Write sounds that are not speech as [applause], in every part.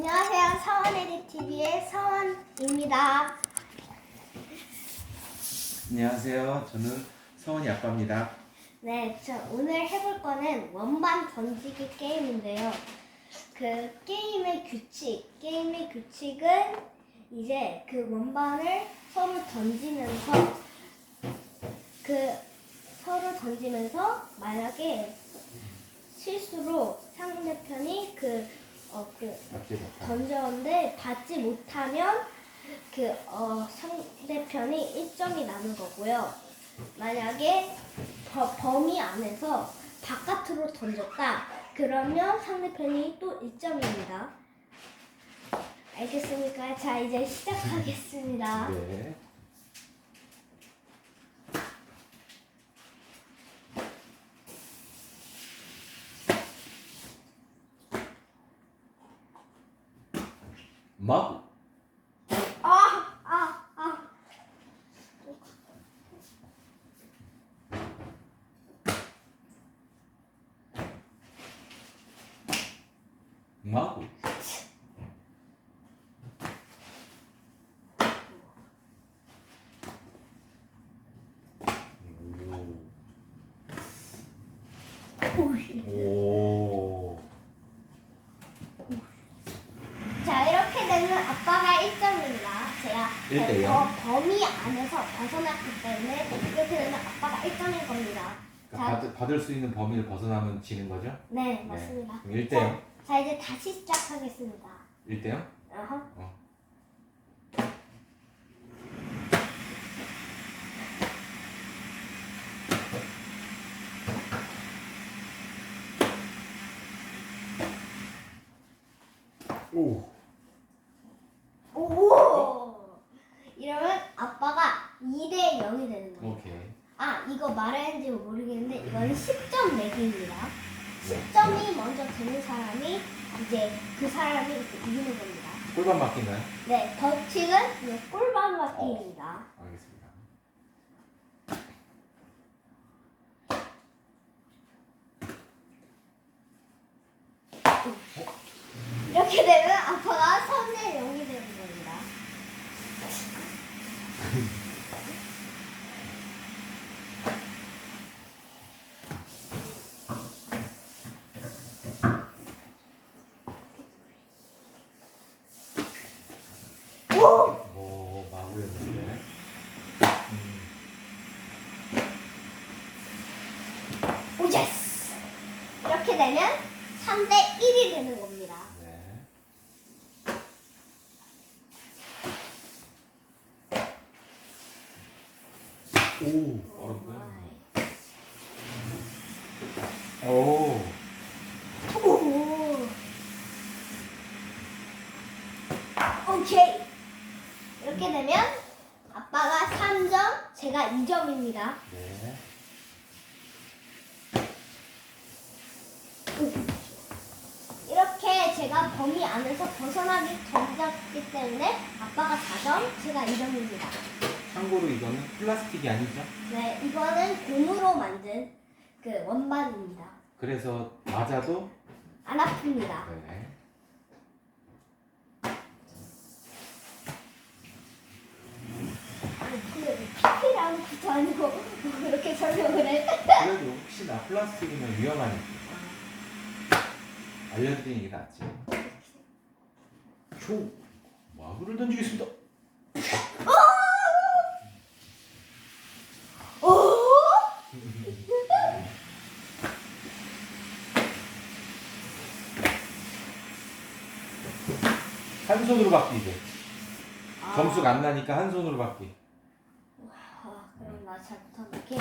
안녕하세요. 서원 에디 TV의 서원입니다. 안녕하세요. 저는 서원이 아빠입니다. 네, 저 오늘 해볼 거는 원반 던지기 게임인데요. 그 게임의 규칙, 게임의 규칙은 이제 그 원반을 서로 던지면서 그 서로 던지면서 만약에 실수로 상대편이 그 어, 그 맞지 못한. 던졌는데 받지 못하면 그 어, 상대편이 1점이 나는 거고요. 만약에 버- 범위 안에서 바깥으로 던졌다. 그러면 상대편이 또 1점입니다. 알겠습니까? 자, 이제 시작하겠습니다. 네. 마구. 아, 아, 아. 마구. 오이. 오. 자, 이렇게 되면 아빠가 1점입니다. 제가 일대 영. 어, 범위 안에서 벗어났기 때문에 이렇게 되면 아빠가 1점인 겁니다. 그러니까 받을, 받을 수 있는 범위를 벗어나면 지는 거죠? 네, 맞습니다. 그럼 1대 자, 0. 자, 이제 다시 시작하겠습니다. 1대 0? 어허. 어. 오. 오! 이러면 아빠가 2대 0이 되는 거예요. 오케이. 아, 이거 말했는지 모르겠는데 이거는 10점 내기입니다. 10점이 먼저 되는 사람이 이제 그 사람이 이기는 겁니다. 꿀밤 맞기나요? 네, 벌칙은 이제 꿀밤 맞기입니다. 알겠습니다. 이렇게 되면 아빠가 3대 0이 되는 겁니다. 오! 음, 오 예스! 이렇게 되면 3대 1이 되는 겁니다. 네. 오, 어렵고요. 오, 오. 오케이. 이렇게 되면 아빠가 3점, 제가 2점입니다. 네. 이렇게 제가 범위 안에서 벗어나기 던졌기 때문에 아빠가 4점, 제가 2점입니다. 참고로 이거는 플라스틱이 아니죠? 네, 이거는 고무로 만든 그 원반입니다. 그래서 맞아도 안 아픕니다. 네. 아니, 근데 PP라는 것도 아니고 뭐 이렇게 설명을 해. 그래도 혹시나 플라스틱이면 위험하니까 알려드리는 게 낫지. 초 마구를 던지겠습니다. 오! 한 손으로 받기 이제. 아. 점수가 안 나니까 한 손으로 받기. 아, 나 잘못한 게.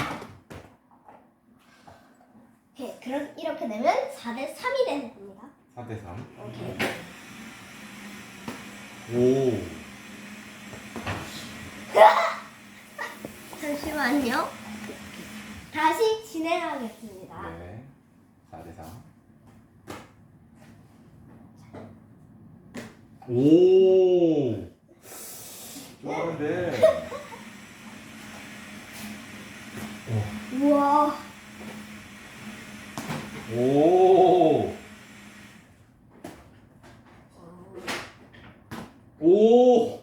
오케이, 그럼 이렇게 되면 4대 3이 되는 겁니다. 4대 3. 오케이. 오. [laughs] 잠시만요. 다시 진행하겠습니다. 네. 4대 3. 오. 좋아하는데. 우와. 오. 오!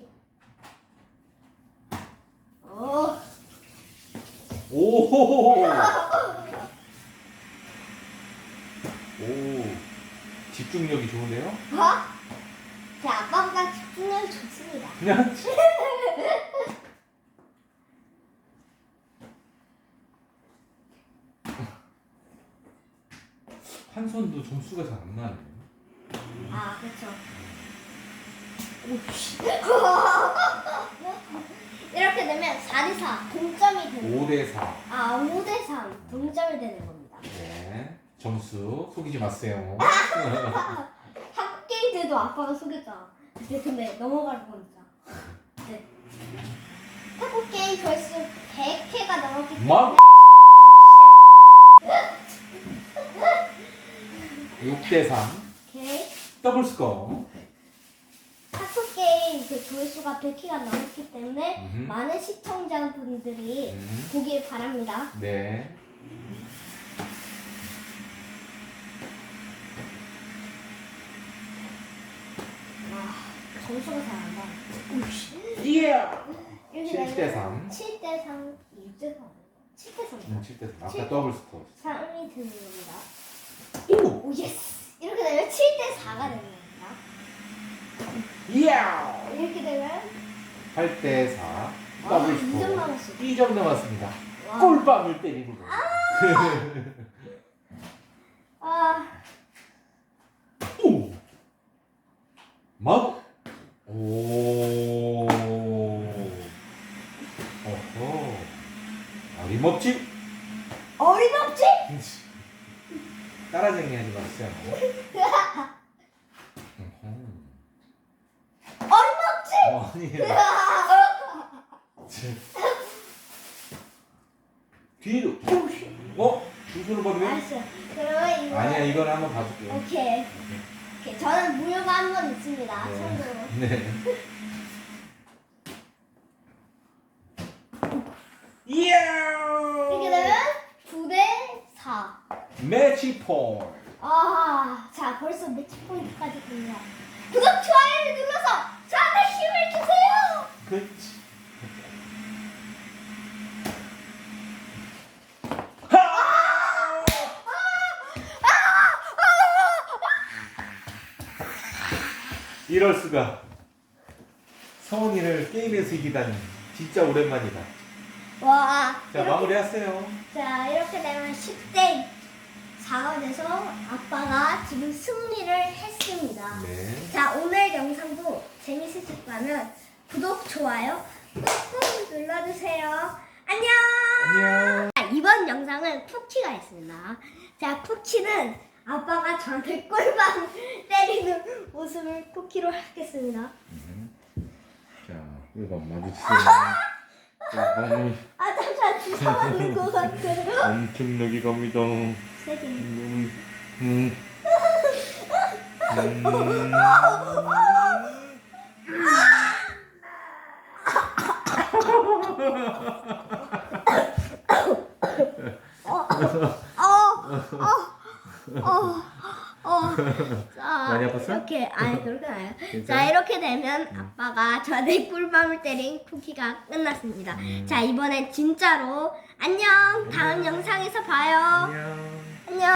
오. 오! 오! 집중력이 좋은데요? 어? 제 아빠가 집중력이 좋습니다. 그냥 한 손도 점수가 잘 안 나네. 아, 그렇죠. 오씨. [laughs] 이렇게 되면 4대 4 동점이 되는 5대 4. 아, 5대 3 동점이 되는 겁니다. 네. 점수 속이지 마세요. [laughs] 게임 때도 아빠가 속였잖아. 근데 근데 넘어갈 뻔했잖아. 네. 탁구 게임 벌써 100회가 넘었기 때문에 막 [laughs] 6대 3. 오케이. 더블 스코어. 조회수가 100회가 넘었기 때문에 음흠. 많은 시청자분들이 음. 보길 바랍니다. 네. 와, 점수가 잘 안. 예. 이렇게 7대 되면 3. 7대 3, 6대 3. 7대 3. 음, 7대 3. 아까 칠. 더블 스코어. 3이 되는 겁니다. 오! 오, 예스! 이렇게 되면 7대 4가 되는 겁니다. 예! 이렇게 되면 8대 4. 아, 더블 2점 스코어. 남았어. 2점 남았습니다. 와. 꿀밤을 때리는 거. [laughs] 아, 오! 마구! 오! 어허. 어림없지? 어림없지? [laughs] 따라쟁이 하지 마세요. 어허. 어림없지? 어, 아니에요. [laughs] 뒤로. 어? 두 손을 받으면? 알았어. 그러면 이거. 아니야, 이건 한번 봐줄게. 오케이. 오케이. 저는 무효가 한 번 있습니다. 네. 참고로. [laughs] 네. 이렇게 되면 9대 4. 매치 포인트. 아, 자, 벌써 매치 포인트까지 됩니다. 구독, 좋아요를 눌러서 저한테 힘을 주세요! 그렇지. 이럴 수가. 성원이를 게임에서 이기다니 진짜 오랜만이다. 와, 자 이렇게, 마무리하세요. 자, 이렇게 되면 10대 4가 돼서 아빠가 지금 승리를 했습니다. 네. 자, 오늘 영상도 재밌으셨다면 구독, 좋아요 꾹꾹 눌러주세요. 안녕! 안녕. 자, 이번 영상은 푸치가 있습니다. 자, 푸치는 아빠가 저한테 꿀밤 [laughs] 때리는 모습을 쿠키로 하겠습니다. 자 이거 마주치세요. 자, 아, 잠시만 주사 맞는 것 같아요. 엄청나게 갑니다. 세게. 음, 음. 음. 어, 어, 어. 자, 많이 아팠어요? 이렇게, 아니, 그렇게 아니에요. [laughs] 자, 괜찮아요? 이렇게 되면 아빠가 저한테 꿀밤을 때린 쿠키가 끝났습니다. 자, 이번엔 진짜로 안녕! 다음 영상에서 봐요. 안녕.